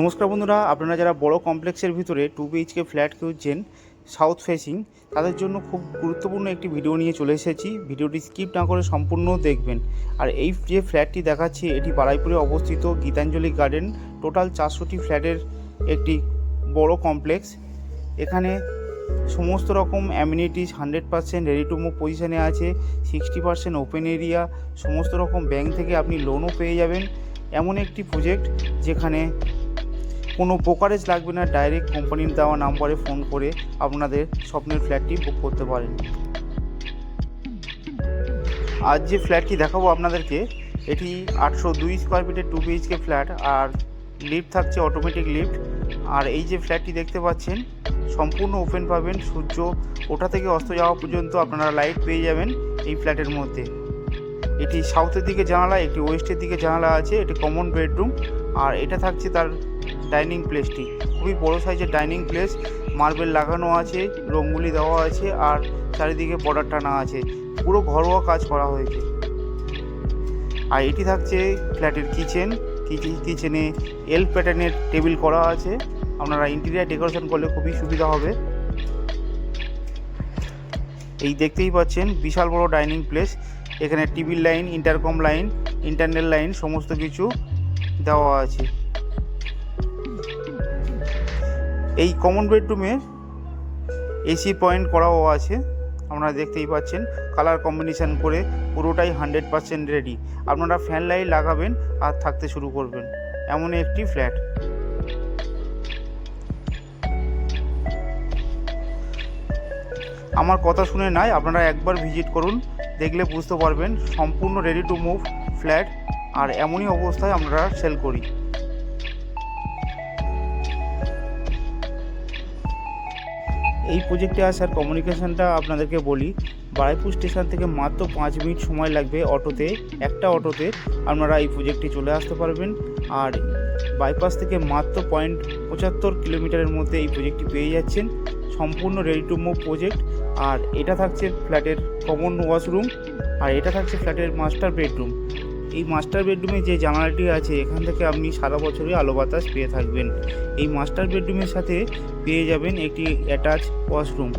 নমস্কার বন্ধুরা, আপনারা যারা বড় কমপ্লেক্সের ভিতরে টু বিএইচকে ফ্ল্যাট খুঁজছেন সাউথ ফেসিং তাদের জন্য খুব গুরুত্বপূর্ণ একটি ভিডিও নিয়ে চলে এসেছি। ভিডিওটি স্কিপ না করে সম্পূর্ণ দেখবেন। আর এই যে ফ্ল্যাটটি দেখাচ্ছি, এটি বারাইপুরে অবস্থিত গীতাঞ্জলি গার্ডেন টোটাল চারশোটি ফ্ল্যাটের একটি বড় কমপ্লেক্স এখানে সমস্ত রকম amenities hundred percent ready to move পজিশানে আছে সিক্সটি পার্সেন্ট ওপেন এরিয়া সমস্ত রকম ব্যাংক থেকে আপনি লোনও পেয়ে যাবেন। এমন একটি প্রজেক্ট যেখানে কোনো ব্রোকারেজ লাগবে না ডাইরেক্ট কোম্পানির দেওয়া নাম্বারে ফোন করে আপনাদের স্বপ্নের ফ্ল্যাটটি বুক করতে পারেন। আজ যে ফ্ল্যাটটি দেখাবো আপনাদেরকে, এটি আটশো দুই স্কোয়ার ফিটের টু বিএইচকে ফ্ল্যাট আর লিফট থাকছে অটোমেটিক লিফট আর এই যে ফ্ল্যাটটি দেখতে পাচ্ছেন, সম্পূর্ণ ওপেন পাবেন। সূর্য ওঠা থেকে অস্ত যাওয়া পর্যন্ত আপনারা লাইট পেয়ে যাবেন এই ফ্ল্যাটের মধ্যে। এটি সাউথের দিকে জানালা, একটি ওয়েস্টের দিকে জানালা আছে, এটি কমন বেডরুম আর এটা থাকছে তার ডাইনিং প্লেসটি। খুবই বড় সাইজের ডাইনিং প্লেস। মার্বেল লাগানো আছে, রঙ্গুলি দেওয়া আছে, আর চারিদিকে বর্ডার টানা আছে। পুরো ঘরোয়া কাজ করা হয়েছে। আর এটি থাকছে ফ্ল্যাটের কিচেন। কিচেনে এল প্যাটার্নের টেবিল করা আছে। আপনারা ইন্টেরিয়ার ডেকোরেশন করলে খুবই সুবিধা হবে। এই দেখতেই পাচ্ছেন, বিশাল বড় ডাইনিং প্লেস। এখানে টিভির line, intercom line, internet line, সমস্ত কিছু দেওয়া আছে। এই কমন বেডরুমে এসি পয়েন্ট করাও আছে, আপনারা দেখতেই পাচ্ছেন। কালার কম্বিনেশন করে পুরোটাই হান্ড্রেড পারসেন্ট রেডি আপনারা ফ্যান লাইট লাগাবেন আর থাকতে শুরু করবেন। এমন একটি ফ্ল্যাট আমার কথা শুনে নাই, আপনারা একবার ভিজিট করুন, দেখলে বুঝতে পারবেন। সম্পূর্ণ রেডি টু মুভ ফ্ল্যাট আর এমনই অবস্থায় আমরা সেল করি। এই প্রজেক্টে আসার কমিউনিকেশনটা আপনাদেরকে বলি। বারাইপুর স্টেশন থেকে মাত্র পাঁচ মিনিট সময় লাগবে অটোতে, একটা অটোতে আপনারা এই প্রজেক্টে চলে আসতে পারবেন। আর বাইপাস থেকে মাত্র পয়েন্ট পঁচাত্তর কিলোমিটারের মধ্যে এই প্রজেক্টটি পেয়ে যাচ্ছেন। সম্পূর্ণ রেডি টু মুভ প্রজেক্ট আর এটা থাকছে ফ্ল্যাটের কমন ওয়াশরুম আর এটা থাকছে ফ্ল্যাটের মাস্টার বেডরুম এই মাস্টার বেডরুমে যে জানালাটি আছে, এখান থেকে আপনি সারা বছরই আলো বাতাস পেয়ে থাকবেন। এই মাস্টার বেডরুমের সাথে পেয়ে যাবেন একটি অ্যাটাচ ওয়াশরুম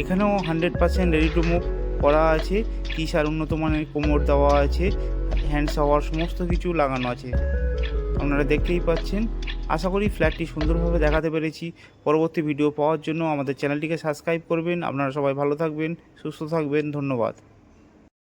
এখানেও hundred percent ready to move করা আছে। কিসার উন্নত মানের কোমর দেওয়া আছে হ্যান্ড শাওয়ার সমস্ত কিছু লাগানো আছে। আপনারা দেখতেই পাচ্ছেন। আশা করি ফ্ল্যাটটি সুন্দরভাবে দেখাতে পেরেছি। পরবর্তী ভিডিও পাওয়ার জন্য আমাদের চ্যানেলটিকে সাবস্ক্রাইব করবেন। আপনারা সবাই ভালো থাকবেন, সুস্থ থাকবেন। ধন্যবাদ।